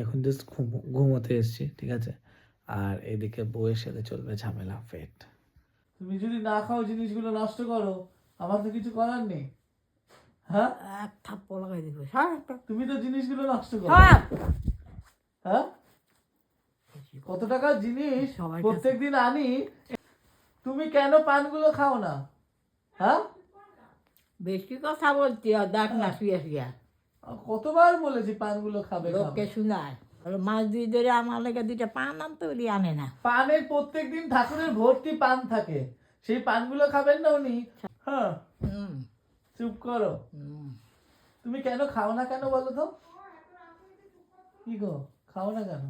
এখন জাস্ট ঘুমোতে এসেছি ঠিক আছে? আর এদিকে বউয়ের সাথে চলবে ঝামেলা ফেট তুমি যদি না খাও জিনিসগুলো নষ্ট করো আমার তো কিছু করার নেই। হ্যাঁ? এক থাপ্পড় লাগাই দিব একটা তুমি তো জিনিসগুলো নষ্ট করো। হ্যাঁ। কত টাকার জিনিস সবার কাছে- প্রত্যেকদিন আনি তুমি কেন পানগুলো খাও না? হ্যাঁ? বেশি কথা বলছি দেখ না শুয়ে শুয়ে। কতবার বলেছি পানগুলো খাবে লোককে। শোনায়। মাছ দুই ধরে আমার লেগে দুইটা পান আনতে বলি আনে না। পানের প্রত্যেকদিন ঠাকুরের ভর্তি পান থাকে। সেই পানগুলো খাবেন না উনি? হ্যাঁ। চুপ করো। তুমি কেন খাও না কেন বলো তো? কি গো? খাও না কেন?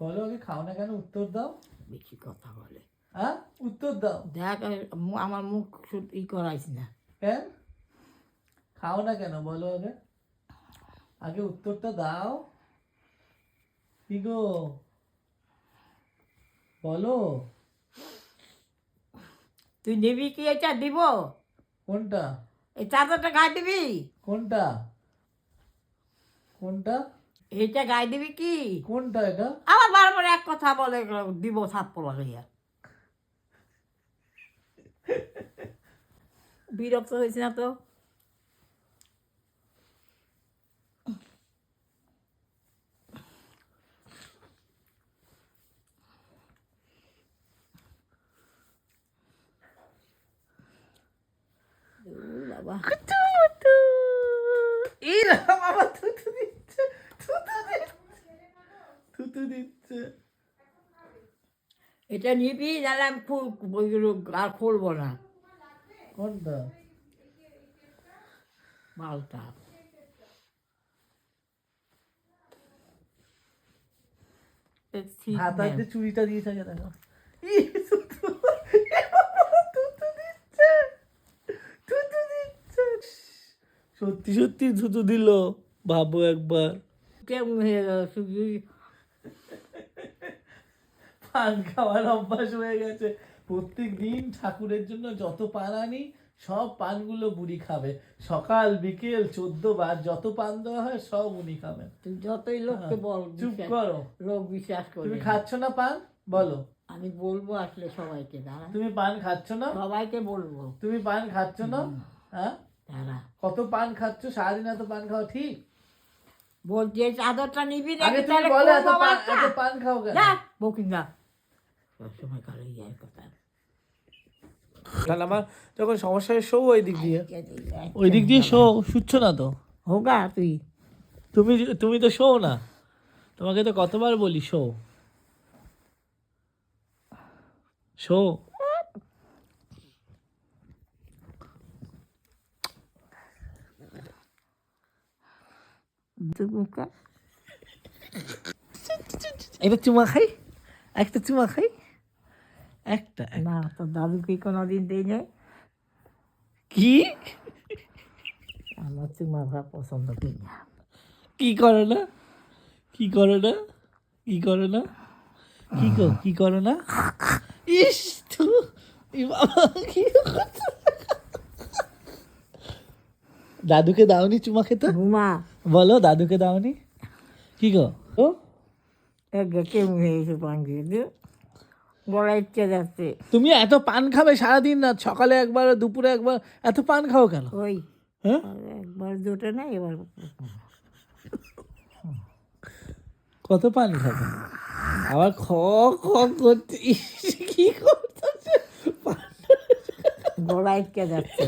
বলো আগে খাও না কেন? উত্তর দাও। বেশি কথা বলে। হ্যাঁ? উত্তর দাও। দেখ আমার মুখ ই করাইস না। কেন? খাও না কেন? বলো আগে। আগে উত্তরটা দাও। কি গো? বলো। তুই নিবি কি এটা? দিব। কোনটা? এই চাদরটা গায়ে দিবি? কোনটা? কোনটা? এইটা গায়ে দিবি কি? কোনটা এটা? আবার বারবার এক কথা বলে দিব থাপ্পড় লাগাইয়া বিরক্ত হয়েছে না তো? বাবা এরকম আবার থুতু দিচ্ছে থুতু দিচ্ছে থুতু দিচ্ছে এটা নিবি নাহলে আমি আর খুলবো না কোনটা মালটা হাতায় যে চুড়িটা দিয়ে থাকে দেখো ই, থুতু। থুতু দিচ্ছে থুতু দিচ্ছে সত্যি সত্যি থুতু দিল ভাবো একবার। কেমন হয়ে গেল পান খাওয়ার অভ্যাস হয়ে গেছে। প্রত্যেক দিন ঠাকুরের জন্য যত পান আনি সব পানগুলো বুড়ি খাবে। সকাল বিকেল চোদ্দ বার যত পান দেওয়া হয় সব উনি খাবেন। তুই যতই লোককে বল চুপ করো। লোক বিশ্বাস করো। তুমি। খাচ্ছ না পান? বলো। আমি বলব আসলে সবাইকে দাঁড়া। তুমি পান খাচ্ছ না? সবাইকে বলব। তুমি পান খাচ্ছ না? হ্যাঁ? দাঁড়া। কত পান খাচ্ছ? সারাদিন এত পান খাও ঠিক? বলছি এই চাদরটা নিবি না আগে তুমি বলো এত পান এত পান খাও কেন? বকিস না সবসময় কারও ইয়ার কথা। তাহলে আমার যখন সমস্যা হয় শো ওই দিক দিয়ে ওই দিক দিয়ে শো শুচ্ছ না তো? হোগা তুই। তুমি তুমি তো শো না। তোমাকে তো কতবার বলি শো শো দুমুখা একটা চুমা খাই একটা চুমা খাই একটা এক- না তোর দাদু কি কোনোদিন দিই নাই কি আমার চুমা ভাড়া পছন্দ করি না কি করে না কি করে না কি করে না কি গো কি করে না ইস তু বাবা কি? দাদুকে দাওনি চুমা খেতে? ঘুমা। বলো দাদুকে দাওনি? কি গো? ও কেমন হয়েছে পান দিও বলা ইচ্ছে যাচ্ছে। তুমি এত পান খাবে সারাদিন না সকালে একবার দুপুরে একবার এত পান খাও কেন? ওই। হ্যাঁ? একবার জোটে না এবার কত পান খাবে? আবার খ খ করতে কি করতেছে? গলা ইটকে যাচ্ছে।